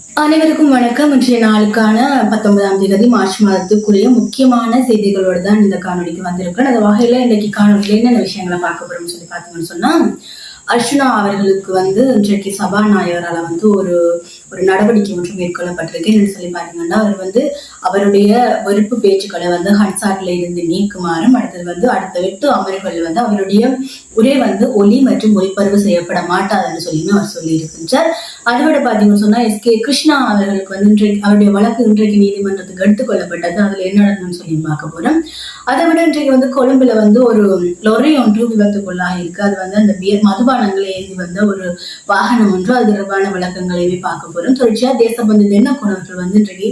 அனைவருக்கும் வணக்கம். இன்றைய நாளுக்கான பத்தொன்பதாம் தேதி மார்ச் மாதத்துக்குரிய முக்கியமான செய்திகளோடு தான் இந்த காணொலிக்கு வந்திருக்கிறேன் அந்த வகையில இன்னைக்கு காணொலியில் என்னென்ன விஷயங்களை பார்க்க போறோம்னு சொல்லி பார்த்தீங்கன்னு சொன்னா அர்ஷனா அவர்களுக்கு வந்து இன்றைக்கு சபாநாயகரால் வந்து ஒரு ஒரு நடவடிக்கை ஒன்று மேற்கொள்ளப்பட்டிருக்கு. என்னன்னு சொல்லி பார்த்தீங்கன்னா அவர் வந்து அவருடைய வெறுப்பு பேச்சுக்களை வந்து ஹன்சாட்ல இருந்து நீக்குமாறும் அடுத்தது வந்து அடுத்த எட்டு அமர்வுகள் வந்து அவருடைய உரை வந்து ஒலி மற்றும் ஒளிப்பதிவு செய்யப்பட மாட்டாதுன்னு சொல்லியுமே அவர் சொல்லி இருக்கின்றார் அதை விட பார்த்தீங்கன்னு சொன்னா எஸ் கே கிருஷ்ணா அவர்களுக்கு வந்து இன்றைக்கு அவருடைய வழக்கு இன்றைக்கு நீதிமன்றத்துக்கு எடுத்துக்கொள்ளப்பட்டது அதுல என்ன நடந்ததுன்னு சொல்லி பார்க்க போறோம். அதை விட இன்றைக்கு வந்து கொழும்புல வந்து ஒரு லொரி ஒன்று விபத்துக்குள்ளாக இருக்கு அது வந்து அந்த பியர் மதுபானங்களை ஏந்தி வந்த ஒரு வாகனம் ஒன்று அது தொடர்பான விளக்கங்களையுமே பார்க்க போறோம். தொடர்ச்சியா தேசபந்து தென்ன குணவர்கள் வந்து இன்றைக்கு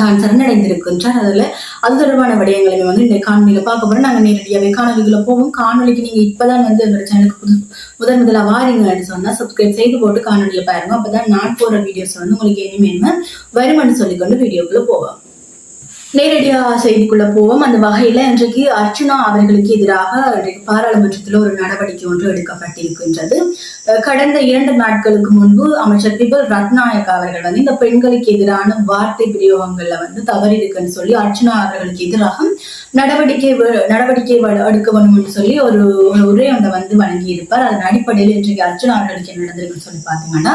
தான் சரணடைந்திருக்கின்றார். அதுல அது தொடர்பான விடயங்களையுமே வந்து இந்த காணொலியில பார்க்க போறோம். நாங்க நேரடியாகவே காணொலிக்குள்ள போவோம். காணொலிக்கு நீங்க இப்பதான் வந்து எங்க சேனலுக்கு புது முதன் முதலா வாரீங்கன்னு சொன்னா சப்ஸ்கிரைப் செய்து போட்டு காணொலியில பாருங்க. அப்பதான் நான் போற வீடியோஸ் வந்து உங்களுக்கு இனிமேல் வருமானு சொல்லிக்கொண்டு வீடியோக்குள்ள போவோம். நேரடியாக செய்திக்குள்ள போவோம். அந்த வகையில் இன்றைக்கு அர்ச்சனா அவர்களுக்கு எதிராக பாராளுமன்றத்தில் ஒரு நடவடிக்கை ஒன்று எடுக்கப்பட்டிருக்கின்றது. கடந்த இரண்டு நாட்களுக்கு முன்பு அமைச்சர் பிபல் ரத்நாயக் அவர்கள் வந்து இந்த பெண்களுக்கு எதிரான வார்த்தை பிரயோகங்கள்ல வந்து தவறு இருக்குன்னு சொல்லி அர்ச்சுனா அவர்களுக்கு எதிராக நடவடிக்கை வ- நடவடிக்கை எடுக்க வேணும்னு சொல்லி ஒரு உரை ஒன்றை வந்து வழங்கி இருப்பார் அதன் அடிப்படையில் இன்றைக்கு அர்ச்சுனா அவர்களுக்கு என்ன நடந்திருக்குன்னு சொல்லி பார்த்தீங்கன்னா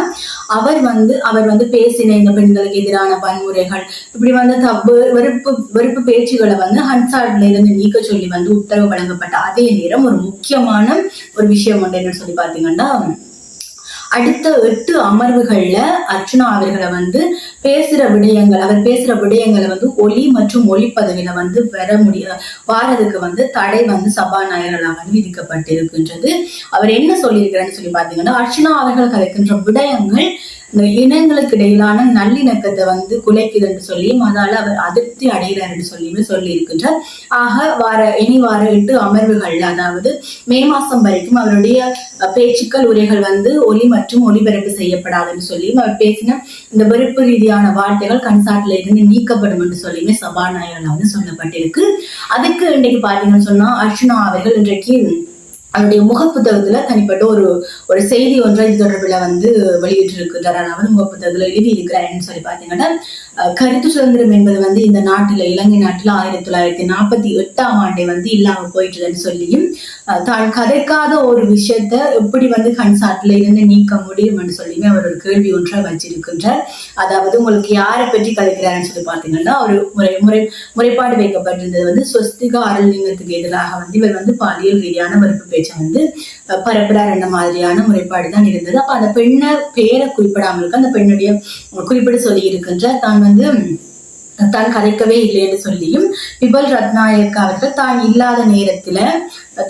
அவர் வந்து அவர் வந்து பேசின இந்த பெண்களுக்கு எதிரான வன்முறைகள் இப்படி வந்து தப்பு வெறுப்பு வெறுப்பு பேச்சுகளை வந்து ஹன்சாட்ல இருந்து நீக்க சொல்லி வந்து உத்தரவு வழங்கப்பட்ட அதே நேரம் ஒரு முக்கியமான ஒரு விஷயம் ஒன்று என்ன சொல்லி பார்த்தீங்கன்னா அடுத்த எட்டு அமர்வுகள்ல அர்ச்சுனா அவர்களை வந்து பேசுற விடயங்கள் அவர் பேசுற விடயங்களை வந்து ஒலி மற்றும் ஒளிப்பதவியில வந்து வர முடிய வாரதுக்கு வந்து தடை வந்து சபாநாயகர்களாக வந்து விதிக்கப்பட்டிருக்கின்றது. அவர் என்ன சொல்லியிருக்கிறார் சொல்லி பார்த்தீங்கன்னா அர்ச்சனா அவர்கள் கலைக்கின்ற விடயங்கள் இந்த இனங்களுக்கு இடையிலான நல்லிணக்கத்தை வந்து குலைக்குது என்று சொல்லியும் அதால அவர் அதிருப்தி அடைகிறார் என்று சொல்லியுமே சொல்லி இருக்கின்றார் ஆக வார இனி வார எட்டு அமர்வுகள் அதாவது மே மாசம் வரைக்கும் அவருடைய பேச்சுக்கள் உரைகள் வந்து ஒலி மற்றும் ஒளிபரப்பு செய்யப்படாதுன்னு சொல்லியும் அவர் பேசின இந்த வெறுப்பு ரீதியான வார்த்தைகள் கன்சாட்ல இருந்து நீக்கப்படும் என்று சொல்லியுமே சபாநாயகர் வந்து சொல்லப்பட்டிருக்கு. அதுக்கு இன்றைக்கு பாத்தீங்கன்னு சொன்னா அர்ச்சுனா அவர்கள் இன்றைக்கு அவருடைய முகப்புத்தகத்துல தனிப்பட்ட ஒரு ஒரு செய்தி ஒன்றை இது தொடர்பில் வந்து வெளியிட்டிருக்கிறார் அவர் முகப்புத்தகத்துல எழுதி இருக்கிறாருன்னு சொல்லி பாத்தீங்கன்னா கருத்து சுதந்திரம் என்பது வந்து இந்த நாட்டுல இலங்கை நாட்டுல ஆயிரத்தி தொள்ளாயிரத்தி நாற்பத்தி எட்டாம் ஆண்டே வந்து இல்லாம போயிட்டுதுன்னு சொல்லியும் தான் கதைக்காத ஒரு விஷயத்த எப்படி வந்து கன்சாட்ல இருந்து நீக்க முடியும் என்று சொல்லியுமே அவர் ஒரு கேள்வி ஒன்றை வச்சிருக்கின்றார். அதாவது உங்களுக்கு யாரை பற்றி கதைக்கிறாருன்னு சொல்லி பாத்தீங்கன்னா ஒரு முறை முறை முறைப்பாடு வைக்கப்பட்டிருந்தது வந்து ஸ்வஸ்திகா அருள்லிங்கத்துக்கு எதிராக வந்து இவர் வந்து பாலியல் ரீதியான வெறுப்பு பேச்சை வந்து அஹ், பரப்புறார் என்ற மாதிரியான முறைப்பாடு தான் இருந்தது. அப்ப அந்த பெண்ணை பேரை குறிப்பிடாமல் இருக்கு அந்த பெண்ணுடைய குறிப்பிட சொல்லி இருக்கின்ற தான் வந்து தான் கதைக்கவே இல்லை என்று சொல்லியும் பிபல் ரத்நாயக் அவர்கள் தான் இல்லாத நேரத்துல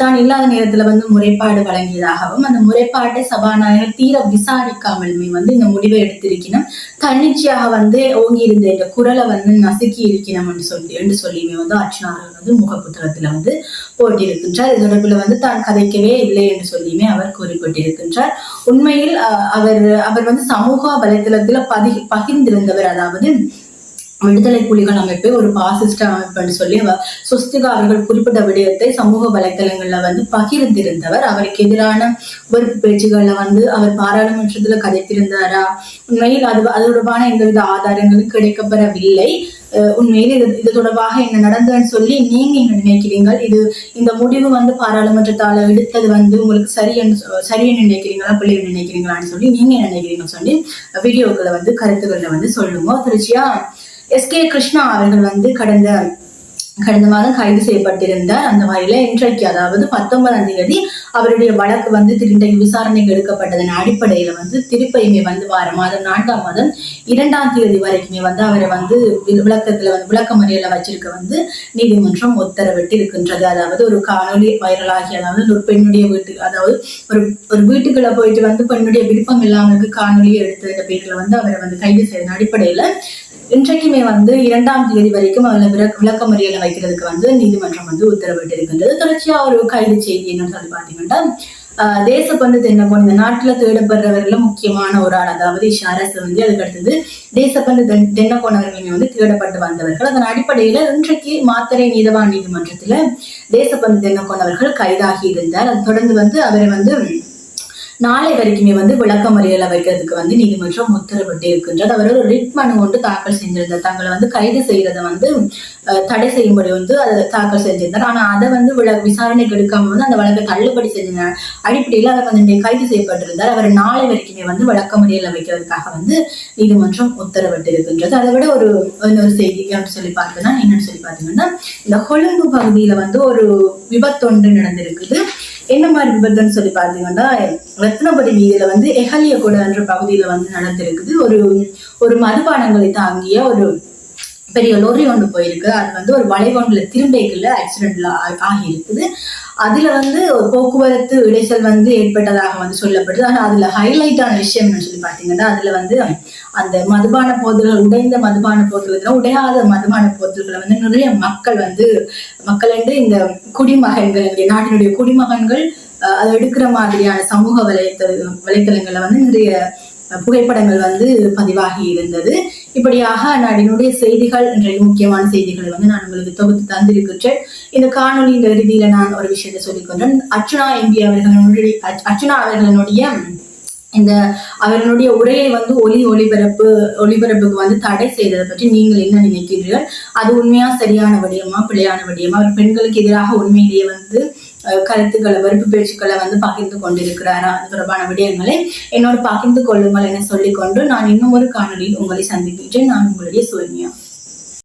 தான் இல்லாத நேரத்துல வந்து முறைப்பாடு வழங்கியதாகவும் அந்த முறைப்பாட்டை சபாநாயகர் தீர விசாரிக்காமலுமே வந்து இந்த முடிவை எடுத்திருக்கணும். தன்னிச்சையாக வந்து ஓங்கி இருந்த இந்த குரலை வந்து நசுக்கி இருக்கணும் என்று சொல்லி என்று சொல்லியுமே வந்து அர்ச்சனா வந்து முகப்புத்தகத்துல வந்து போட்டிருக்கின்றார். இது தொடர்பில் வந்து தான் கதைக்கவே இல்லை என்று சொல்லியுமே அவர் குறிப்பிட்டிருக்கின்றார். உண்மையில் அவர் அவர் வந்து சமூக வலைத்தளத்துல பதி பகிர்ந்திருந்தவர் அதாவது விடுதலை புலிகள் அமைப்பை ஒரு பாசிஸ்ட் அமைப்புன்னு சொல்லி சுஸ்திகா அவர்கள் குறிப்பிட்ட விடயத்தை சமூக வலைத்தளங்கள்ல வந்து பகிர்ந்திருந்தவர். அவருக்கு எதிரான வெறுப்பு பேச்சுகள்ல வந்து அவர் பாராளுமன்றத்துல கதைத்திருந்தாரா? உண்மையில் அது அது தொடர்பான எந்தவித ஆதாரங்களும் கிடைக்கப்பெறவில்லை. உண்மையில் இது இது தொடர்பாக என்ன நடந்ததுன்னு சொல்லி நீங்க என்ன நினைக்கிறீங்கள்? இது இந்த முடிவு வந்து பாராளுமன்றத்தால எடுத்தது வந்து உங்களுக்கு சரி என்று நினைக்கிறீங்களா? பிள்ளை நினைக்கிறீங்களான்னு சொல்லி நீங்க என்ன நினைக்கிறீங்கன்னு சொல்லி வீடியோக்களை வந்து கருத்துக்களை வந்து சொல்லுங்க. திருச்சியா? எஸ் கே கிருஷ்ணா அவர்கள் வந்து கடந்த கடந்த மாதம் கைது செய்யப்பட்டிருந்தார். அந்த வகையில இன்றைக்கு அதாவது பத்தொன்பதாம் தேதி அவருடைய வழக்கு வந்து இன்றைக்கு விசாரணைக்கு எடுக்கப்பட்டதன் அடிப்படையில வந்து திருப்பையுமே வந்து வார மாதம் நான்காம் மாதம் இரண்டாம் தேதி வரைக்குமே வந்து அவரை வந்து விளக்கத்துல வந்து விளக்க முறையில வச்சிருக்க வந்து நீதிமன்றம் உத்தரவிட்டு இருக்கின்றது அதாவது ஒரு காணொலி வைரலாகி அதாவது ஒரு பெண்ணுடைய வீட்டு அதாவது ஒரு ஒரு வீட்டுக்குள்ள போயிட்டு வந்து பெண்ணுடைய விருப்பம் இல்லாமலுக்கு காணொலியை எடுத்த பேர்ல வந்து அவரை வந்து கைது செய்த அடிப்படையில இன்றைக்குமே வந்து இரண்டாம் தேதி வரைக்கும் அவளை விளக்க விளக்கமறியல வைக்கிறதுக்கு வந்து நீதிமன்றம் வந்து உத்தரவிட்டு இருக்கின்றது தொடர்ச்சியா ஒரு கைது செய்தி என்னன்னு சொல்லி பாத்தீங்கன்னா ஆஹ் தேசப்பந்து தென்னகோன் இந்த நாட்டுல தேடப்படுறவர்கள் முக்கியமான ஒரு ஆள். அதாவது இஷாரஸ் வந்து அதுக்கு அடுத்தது தேசப்பந்து தென் தென்னகோன் அவர்களுமே வந்து தேடப்பட்டு வந்தவர்கள். அதன் அடிப்படையில இன்றைக்கு மாத்தரை நீதவான் நீதிமன்றத்துல தேசப்பந்து தென்னகோன் அவர்கள் கைதாகி இருந்தார். அது தொடர்ந்து வந்து அவரை வந்து நாளை வரைக்குமே வந்து விளக்கமறியல வைக்கிறதுக்கு வந்து நீதிமன்றம் உத்தரவிட்டு இருக்கின்றது அவர் ஒரு ரிட் மனு ஒன்று தாக்கல் செஞ்சிருந்தார். தங்களை வந்து கைது செய்யறதை வந்து தடை செய்யும்படி வந்து அதை தாக்கல் செஞ்சிருந்தார். ஆனா அதை வந்து விள விசாரணைக்கு எடுக்காம வந்து அந்த வழக்கை தள்ளுபடி செஞ்சிருந்தார் அடிப்படையில் அவர் வந்து கைது செய்யப்பட்டிருந்தார். அவர் நாளை வரைக்குமே வந்து விளக்கமறியல வைக்கிறதுக்காக வந்து நீதிமன்றம் உத்தரவிட்டு இருக்கின்றது அதை விட ஒரு இன்னொரு செய்தி அப்படின்னு சொல்லி பார்த்தோம்னா என்னன்னு சொல்லி பார்த்தீங்கன்னா இந்த கொழும்பு பகுதியில வந்து ஒரு விபத்தொன்று நடந்திருக்குது. என்ன மாதிரி விபத்துன்னு சொல்லி பார்த்தீங்கன்னா ரத்னபுரி வீதியில வந்து எஹலியகுட என்ற பகுதியில வந்து நடந்திருக்குது. ஒரு ஒரு மதுபானங்களை தாங்கிய ஒரு பெரிய லோரி ஒன்று போயிருக்கு. அது வந்து ஒரு வளைவொன்றில் திரும்பைக்குள்ள ஆக்சிடென்ட்ல ஆகி இருக்குது அதுல வந்து ஒரு போக்குவரத்து இடைச்சல் வந்து ஏற்பட்டதாக வந்து சொல்லப்படுது. ஆனால் அதுல ஹைலைட்டான விஷயம்னு சொல்லி பார்த்தீங்கன்னா அதுல வந்து அந்த மதுபான போதல்கள் உடைந்த மதுபான போதல்கள் உடையாத மதுபான போதல்களை வந்து நிறைய மக்கள் வந்து மக்கள் என்று இந்த குடிமகன்கள் நாட்டினுடைய குடிமகன்கள் அதை எடுக்கிற மாதிரியான சமூக வலைத்தள வலைத்தளங்களில் வந்து நிறைய புகைப்படங்கள் வந்து பதிவாகி இருந்தது. இப்படியாக நாடினுடைய செய்திகள் இன்றைய முக்கியமான செய்திகள் வந்து நான் உங்களுக்கு தொகுத்து தந்திருக்கின்றேன். இந்த காணொலியின் இறுதியில நான் ஒரு விஷயத்தை சொல்லிக்கொண்டேன் அர்ச்சுனா எம்பி அவர்களுடைய அர்ச்சனா அவர்களுடைய இந்த அவர்களுடைய உரையை வந்து ஒலி ஒளிபரப்பு ஒளிபரப்புக்கு வந்து தடை செய்ததை பற்றி நீங்கள் என்ன நினைக்கிறீர்கள்? அது உண்மையா சரியான விடயமா பிழையான விடயமா? பெண்களுக்கு எதிராக உண்மையிலேயே வந்து கருத்துக்களை வெறுப்பு பேச்சுக்களை வந்து பகிர்ந்து கொண்டிருக்கிறாரா அது தொடர்பான விடயங்களை என்னோடு பகிர்ந்து கொள்ளுங்கள் என சொல்லிக்கொண்டு நான் இன்னும் ஒரு காணொலியில் உங்களை சந்திக்கின்றேன். நான் உங்களுடைய சூழ்நியா